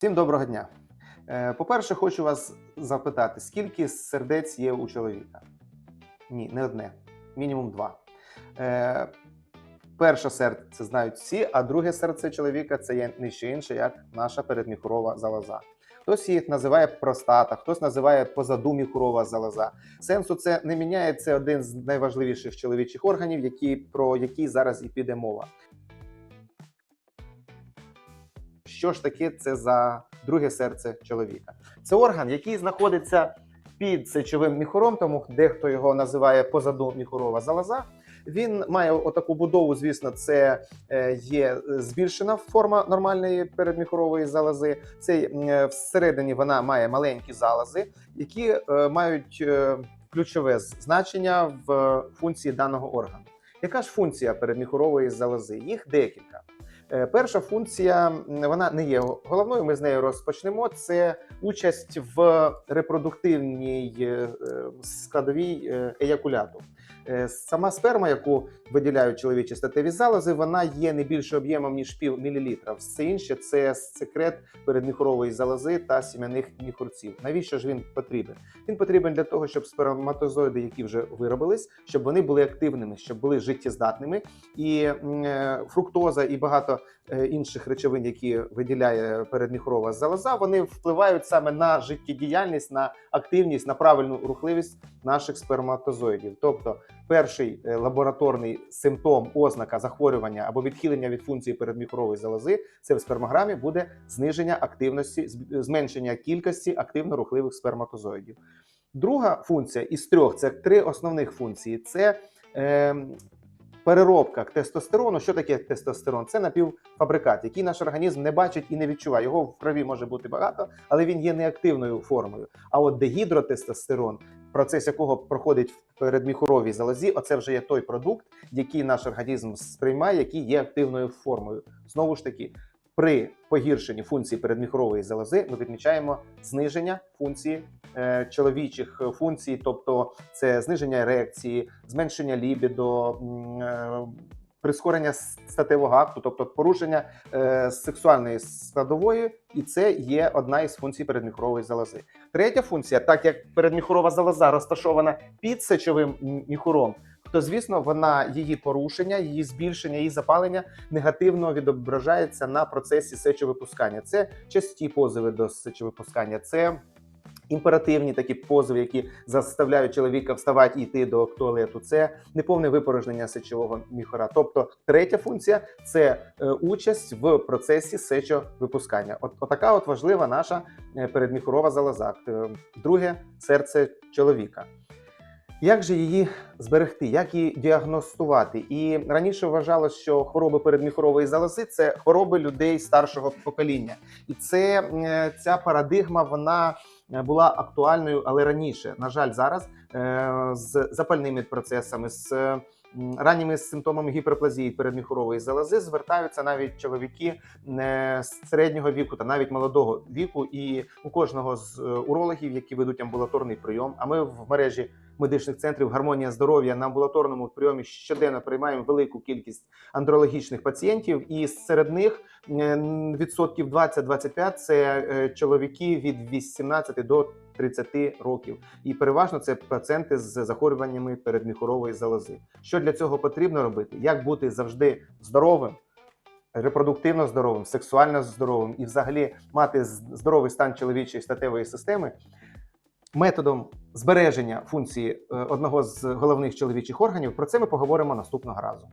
Всім доброго дня. Е, По-перше, хочу вас запитати, скільки сердець є у чоловіка? Ні, не одне, мінімум два. Е, Перше серце знають всі, а друге серце чоловіка це є не що інше, як наша передміхурова залоза. Хтось її називає простата, хтось називає позадуміхурова залоза. Сенсу це не міняє. Це один з найважливіших чоловічих органів, які, про який зараз і піде мова. Що ж таке це за друге серце чоловіка? Це орган, який знаходиться під сечовим міхуром, тому дехто його називає позаду міхурова залоза. Він має отаку будову, звісно, це е, є збільшена форма нормальної передміхурової залози. Це е, всередині вона має маленькі залози, які е, мають ключове значення в функції даного органу. Яка ж функція передміхурової залози? Їх декілька. Е, Перша функція вона не є головною. Ми з нею розпочнемо. Це участь в репродуктивній е, е, складовій е, еякуляту. Сама сперма, яку виділяють чоловічі статеві залози, вона є не більше об'ємом ніж пів мілілітра. Все інше це секрет передміхурової залози та сім'яних міхурців. Навіщо ж він потрібен? Він потрібен для того, щоб сперматозоїди, які вже виробились, щоб вони були активними, щоб були життєздатними, і фруктоза і багато інших речовин, які виділяє передміхурова залоза, вони впливають саме на життєдіяльність, на активність, на правильну рухливість наших сперматозоїдів. Тобто, перший е, лабораторний симптом, ознака захворювання або відхилення від функції передміхурової залози, це в спермограмі буде зниження активності, зменшення кількості активно рухливих сперматозоїдів. Друга функція із трьох це три основних функції. Це е, переробка тестостерону. Що таке тестостерон? Це напівфабрикат, який наш організм не бачить і не відчуває. Його в крові може бути багато, але він є неактивною формою. А от дегідротестостерон, процес якого проходить в передміхуровій залозі, оце вже є той продукт, який наш організм сприймає, який є активною формою. Знову ж таки, при погіршенні функції передміхурової залози ми відмічаємо зниження функції е, чоловічих функцій, тобто це зниження ерекції, зменшення лібідо, е, прискорення статевого акту, тобто порушення е, сексуальної складової, і це є одна із функцій передміхурової залози. Третя функція, так як передміхурова залоза розташована під сечовим міхуром, то звісно вона її порушення, її збільшення, її запалення негативно відображається на процесі сечовипускання. Це часті позови до сечовипускання, це імперативні такі позови, які заставляють чоловіка вставати і йти до туалету. Це неповне випорожнення сечового міхора. Тобто, третя функція це е, участь в процесі сечовипускання. От отака от важлива наша е, передміхурова залоза. Е, Друге серце чоловіка. Як же її зберегти, як її діагностувати? І раніше вважалось, що хвороби передміхурової залози це хвороби людей старшого покоління, і це ця парадигма вона е, була актуальною, але раніше. На жаль, зараз е, з запальними процесами, з е, ранніми симптомами гіперплазії передміхурової залози звертаються навіть чоловіки з середнього віку та навіть молодого віку. І у кожного з урологів, які ведуть амбулаторний прийом. А ми в мережі медичних центрів Гармонія здоров'я на амбулаторному прийомі щоденно приймаємо велику кількість андрологічних пацієнтів, і серед них відсотків 20-25 це е, чоловіки від 18 до 30 років, і переважно це пацієнти з захворюваннями передміхурової залози. Що для цього потрібно робити? Як бути завжди здоровим? Репродуктивно здоровим, сексуально здоровим і взагалі мати здоровий стан чоловічої статевої системи методом збереження функції е, одного з головних чоловічих органів. Про це ми поговоримо наступного разу.